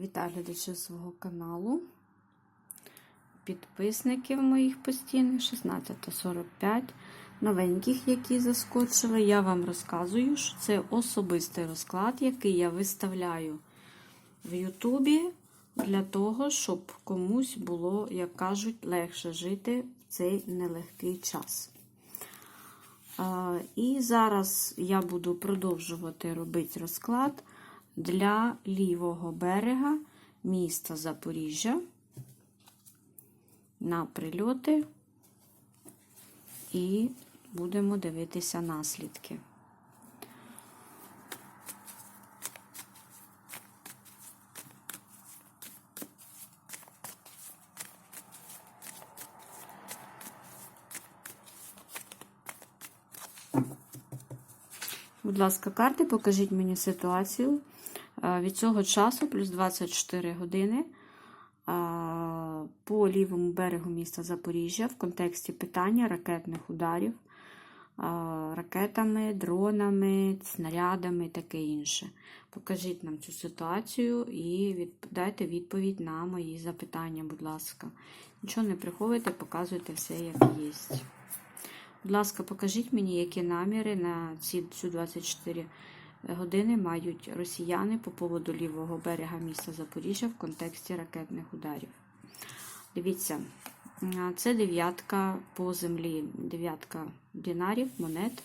Вітаю глядачів свого каналу, підписників моїх постійних 1645, новеньких, які заскочили. Я вам розказую, що це особистий розклад, який я виставляю в Ютубі для того, щоб комусь було, як кажуть, легше жити в цей нелегкий час. І зараз я буду продовжувати робити розклад для лівого берега міста Запоріжжя на прильоти і будемо дивитися наслідки. Будь ласка, карти, покажіть мені ситуацію. Від цього часу, плюс 24 години, по лівому берегу міста Запоріжжя в контексті питання ракетних ударів, ракетами, дронами, снарядами і таке інше. Покажіть нам цю ситуацію і дайте відповідь на мої запитання, будь ласка. Нічого не приховуйте, показуйте все, як є. Будь ласка, покажіть мені, які наміри на ці цю 24 години мають росіяни по поводу лівого берега міста Запоріжжя в контексті ракетних ударів. Дивіться, це дев'ятка по землі, дев'ятка динарів, монет.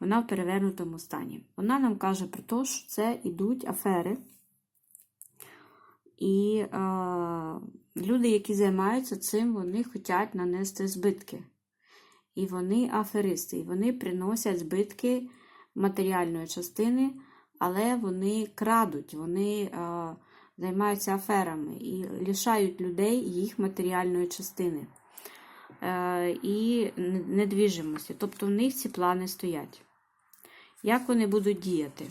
Вона в перевернутому стані. Вона нам каже про те, що це йдуть афери. І е, люди, які займаються цим, вони хочуть нанести збитки. І вони аферисти, і вони приносять збитки матеріальної частини, але вони крадуть, вони е, займаються аферами і лишають людей їх матеріальної частини е, і недвіжимості. Тобто в них ці плани стоять. Як вони будуть діяти?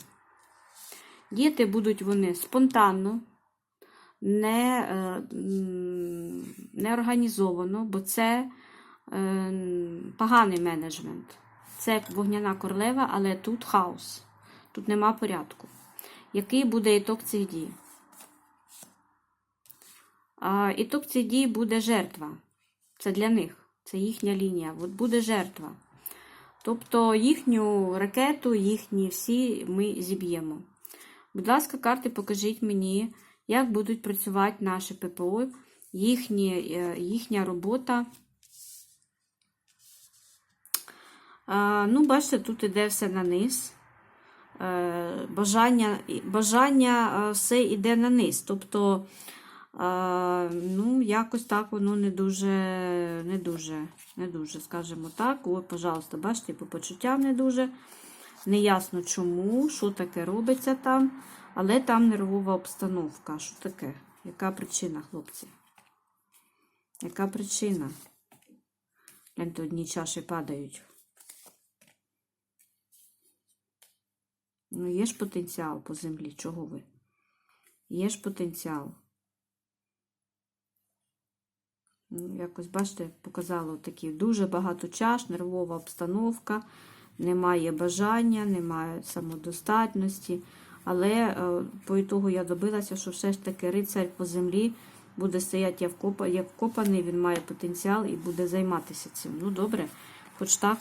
Діяти будуть вони спонтанно, не, е, не організовано, бо це поганий менеджмент. Це вогняна королева, але тут хаос. Тут нема порядку. Який буде іток цих дій? А, Іток цих дій буде жертва. Це для них. Це їхня лінія. От буде жертва. Тобто їхню ракету, їхні всі ми зіб'ємо. Будь ласка, карти, покажіть мені, як будуть працювати наші ППО, їхні, е, їхня робота. Ну, бачите, тут іде все на низ. Е, бажання бажання е, все йде на низ. Тобто, ну, якось так воно не дуже, не дуже, не дуже, скажімо так. Ой, пожалуйста, бачите, по почуттям не дуже. Неясно чому, що таке робиться там, але там нервова обстановка. Що таке? Яка причина, хлопці? Яка причина? Гляньте, одні чаші падають. Ну, є ж потенціал по землі. Чого ви? Є ж потенціал. Ну, Якось, бачите, показало такі дуже багато чаш, нервова обстановка, немає бажання, немає самодостатності. Але е, по ітогу я добилася, що все ж таки рицарь по землі буде стояти як вкопаний, він має потенціал і буде займатися цим. Ну, добре, хоч так,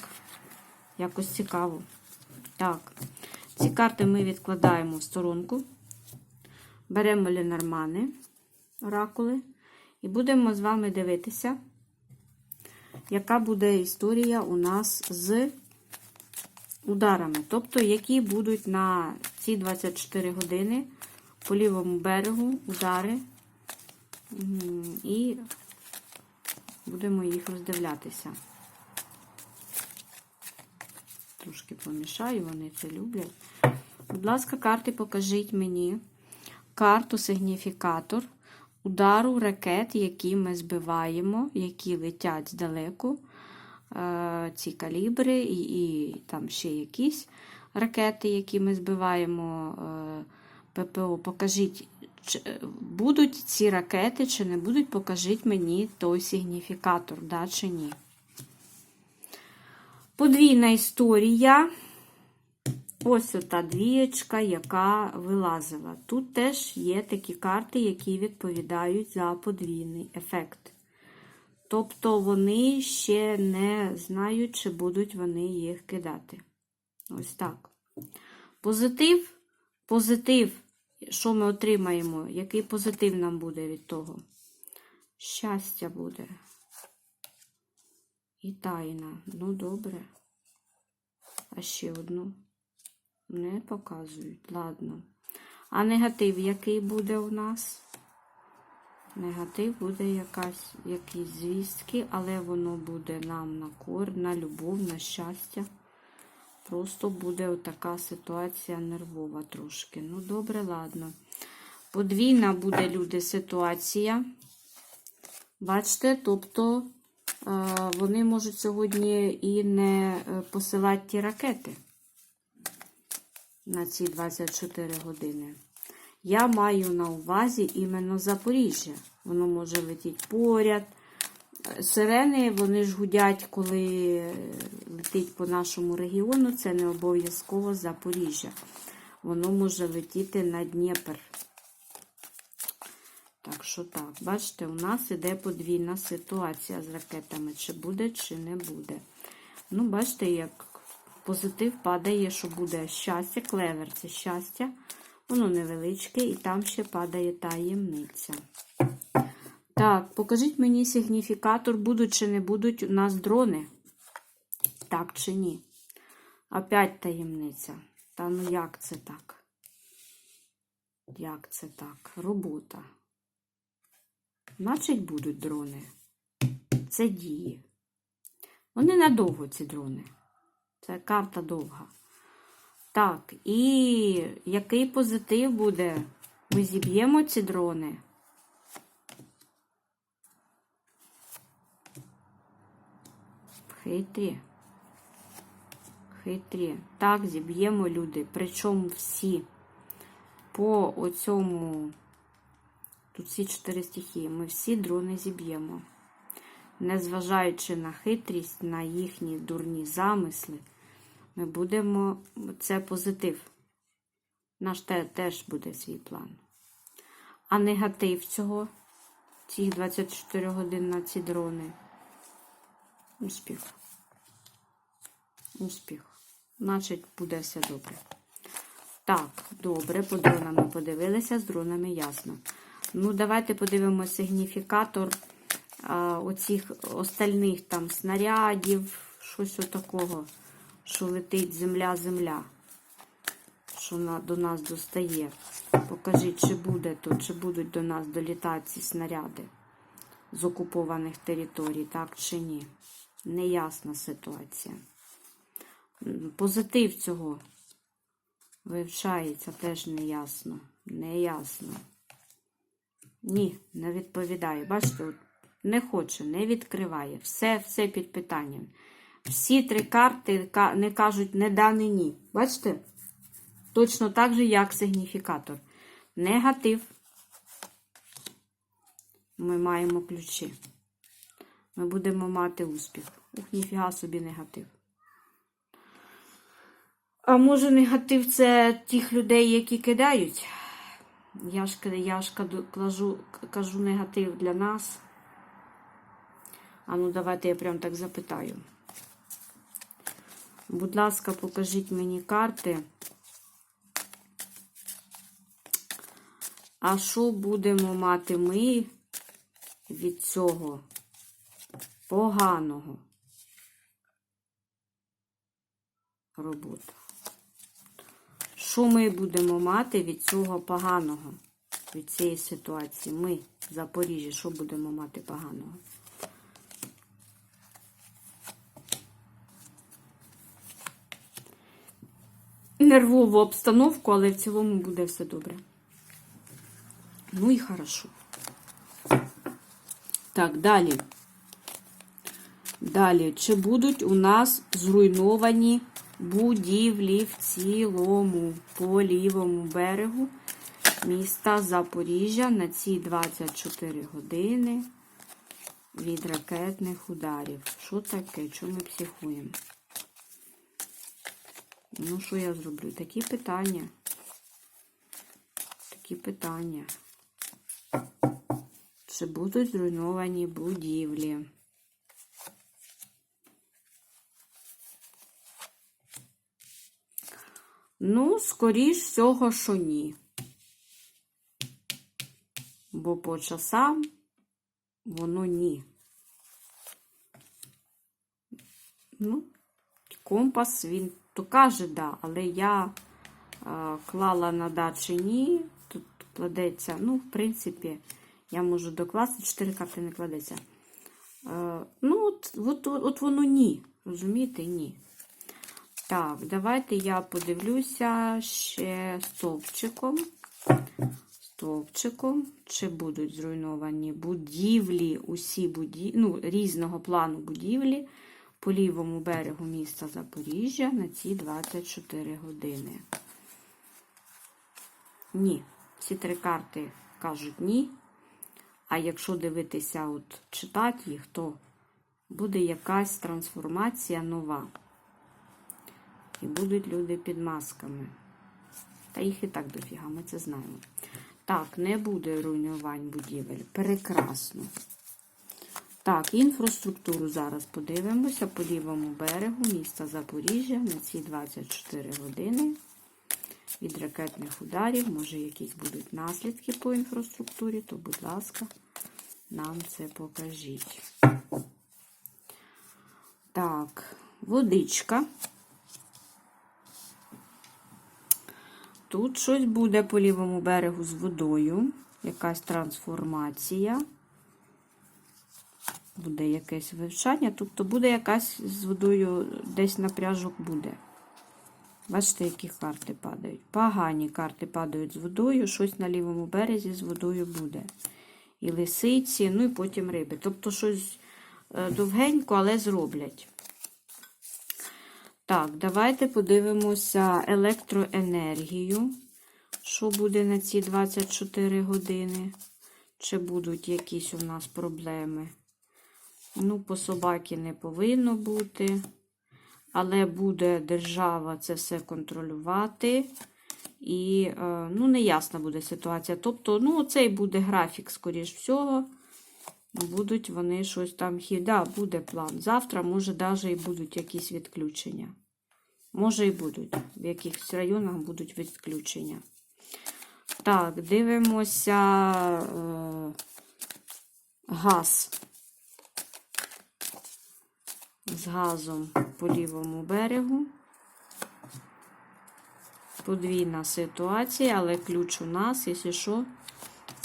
якось цікаво. Так. Ці карти ми відкладаємо в сторонку, беремо Ленормани, оракули, і будемо з вами дивитися, яка буде історія у нас з ударами. Тобто, які будуть на ці 24 години по лівому берегу удари, і будемо їх роздивлятися. Трошки помішаю, вони це люблять. Будь ласка, карти покажіть мені карту сигніфікатор удару ракет, які ми збиваємо, які летять здалеку. Е, ці калібри, і, і там ще якісь ракети, які ми збиваємо е, ППО. Покажіть, чи будуть ці ракети, чи не будуть, покажіть мені той сигніфікатор, да, чи ні. Подвійна історія Ось ота двієчка, яка вилазила. Тут теж є такі карти, які відповідають за подвійний ефект. Тобто вони ще не знають, чи будуть вони їх кидати. Ось так. Позитив, позитив, що ми отримаємо? Який позитив нам буде від того? Щастя буде. І тайна. Ну, добре. А ще одну. Не показують. Ладно. А негатив який буде у нас? Негатив буде якась, якісь звістки, але воно буде нам на кор, на любов, на щастя. Просто буде отака ситуація нервова трошки. Ну, добре, ладно. Подвійна буде, люди, ситуація. Бачите, тобто вони можуть сьогодні і не е, посилати ті ракети на ці 24 години. Я маю на увазі іменно Запоріжжя. Воно може летіти поряд. Сирени, вони ж гудять, коли летить по нашому регіону. Це не обов'язково Запоріжжя. Воно може летіти на Дніпр. Так що так, бачите, у нас іде подвійна ситуація з ракетами. Чи буде, чи не буде. Ну, бачите, як позитив падає, що буде щастя, клевер це щастя. Воно невеличке, і там ще падає таємниця. Так, покажіть мені сигніфікатор, будуть чи не будуть у нас дрони. Так чи ні? Опять таємниця. Та ну як це так? Як це так? Робота. Значить, будуть дрони. Це дії. Вони надовго, ці дрони. Це карта довга. Так, і який позитив буде? Ми зіб'ємо ці дрони. Хитрі. Хитрі. Так, зіб'ємо люди. Причому всі. По оцьому. Тут всі чотири стихії. Ми всі дрони зіб'ємо. Незважаючи на хитрість, на їхні дурні замисли, ми будемо. Це позитив. Наш те, теж буде свій план. А негатив цього, цих 24 годин на ці дрони. Успіх. Успіх. Значить, буде все добре. Так, добре, по дронам ми подивилися, з дронами ясно. Ну, давайте подивимося сигніфікатор а, оцих остальних там снарядів, щось отакого, що летить земля-земля, що на, до нас достає. Покажіть, чи буде то, чи будуть до нас долітати ці снаряди з окупованих територій, так чи ні. Неясна ситуація. Позитив цього вивчається теж неясно. Неясно. Ні, не відповідає. Бачите, не хоче, не відкриває. Все, все під питанням. Всі три карти не кажуть не да, не ні. Бачите? Точно так же, як сигніфікатор. Негатив. Ми маємо ключі. Ми будемо мати успіх. Ух, ніфіга собі негатив. А може негатив це тих людей, які кидають? Я ж, я ж кажу, кажу негатив для нас. А ну, давайте я прям так запитаю. Будь ласка, покажіть мені карти. А що будемо мати ми від цього поганого? Робота. Що ми будемо мати від цього поганого, від цієї ситуації? Ми, в Запоріжжі, що будемо мати поганого? Нервову обстановку, але в цілому буде все добре. Ну і хорошо. Так, далі. Далі, чи будуть у нас зруйновані будівлі в цілому по лівому берегу міста Запоріжжя на ці 24 години від ракетних ударів. Що таке? Чому ми психуємо? Ну, що я зроблю? Такі питання. Такі питання. Чи будуть зруйновані будівлі? Ну, скоріш всього, що ні. Бо по часам воно ні. Ну, компас він то каже, да, але я е, клала на дачі ні. Тут кладеться, ну, в принципі, я можу докласти, 4 карти не кладеться. Е, ну, от, от, от воно ні. Розумієте, ні. Так, давайте я подивлюся ще стовпчиком. Стовпчиком, чи будуть зруйновані будівлі, усі будівлі, ну, різного плану будівлі по лівому берегу міста Запоріжжя на ці 24 години. Ні. Ці три карти кажуть ні. А якщо дивитися, от читати їх, то буде якась трансформація нова. І будуть люди під масками. Та їх і так дофіга, ми це знаємо. Так, не буде руйнувань будівель. Прекрасно. Так, інфраструктуру зараз подивимося по лівому берегу міста Запоріжжя на ці 24 години. Від ракетних ударів, може, якісь будуть наслідки по інфраструктурі, то, будь ласка, нам це покажіть. Так, водичка. Тут щось буде по лівому берегу з водою, якась трансформація. Буде якесь вивчання, тобто буде якась з водою десь напряжок буде. Бачите, які карти падають. Погані карти падають з водою, щось на лівому березі з водою буде. І лисиці, ну і потім риби. Тобто щось е, довгенько, але зроблять. Так, давайте подивимося електроенергію. Що буде на ці 24 години? Чи будуть якісь у нас проблеми? Ну, по собаки не повинно бути. Але буде держава це все контролювати. І, е, ну, неясна буде ситуація. Тобто, ну, цей буде графік, скоріш всього. Будуть вони щось там хі- Да, буде план. Завтра, може, навіть і будуть якісь відключення. Може і будуть. В якихось районах будуть відключення. Так, дивимося е, газ. З газом по лівому берегу. Подвійна ситуація, але ключ у нас, якщо що,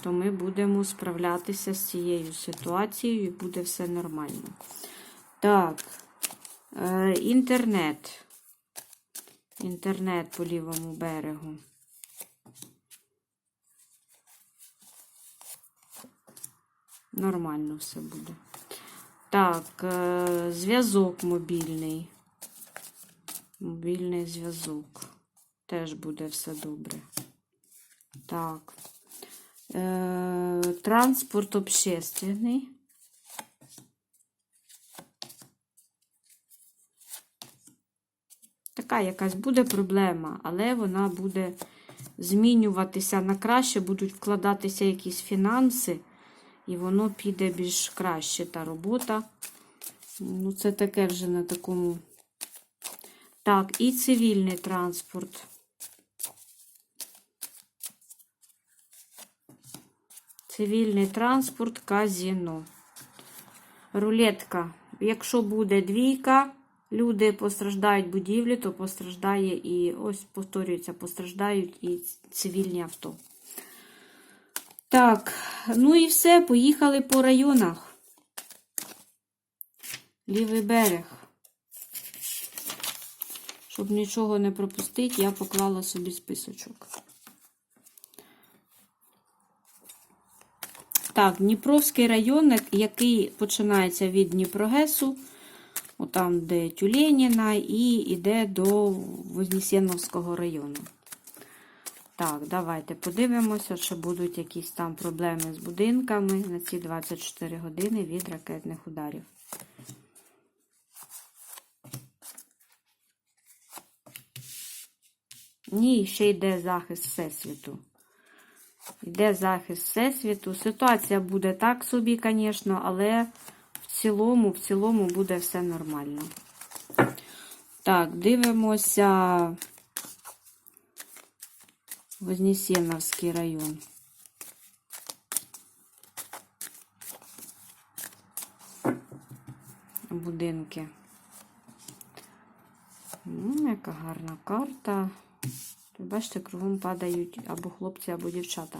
то ми будемо справлятися з цією ситуацією і буде все нормально. Так, е, інтернет. Інтернет по лівому берегу. Нормально все буде. Так, е, зв'язок мобільний. Мобільний зв'язок. Теж буде все добре. Так. Е, транспорт общественний. Така якась буде проблема, але вона буде змінюватися на краще, будуть вкладатися якісь фінанси, і воно піде більш краще та робота. Ну, це таке вже на такому. Так, і цивільний транспорт. Цивільний транспорт, казіно. Рулетка. Якщо буде двійка, люди постраждають будівлі, то постраждає і ось повторюється, постраждають і цивільні авто. Так, ну і все, поїхали по районах. Лівий берег. Щоб нічого не пропустити, я поклала собі списочок. Так, Дніпровський район, який починається від Дніпрогесу, отам, де Тюленіна, і йде до Вознесеновського району. Так, давайте подивимося, чи будуть якісь там проблеми з будинками на ці 24 години від ракетних ударів. Ні, ще йде захист Всесвіту. Йде захист Всесвіту. Ситуація буде так собі, звісно, але в цілому, в цілому буде все нормально. Так, дивимося Вознесеновський район. Будинки. Яка гарна карта. Бачите, кругом падають або хлопці, або дівчата.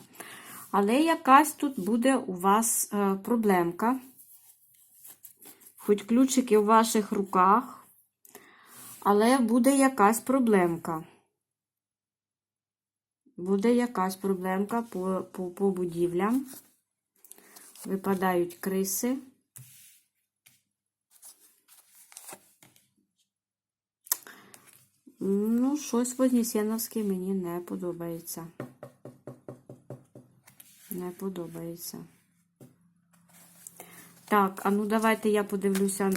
Але якась тут буде у вас е, проблемка. Хоч ключики в ваших руках, але буде якась проблемка. Буде якась проблемка по, по, по будівлям. Випадають криси. Ну, щось Вознесеновське мені не подобається. Не подобається. Так, а ну давайте я подивлюся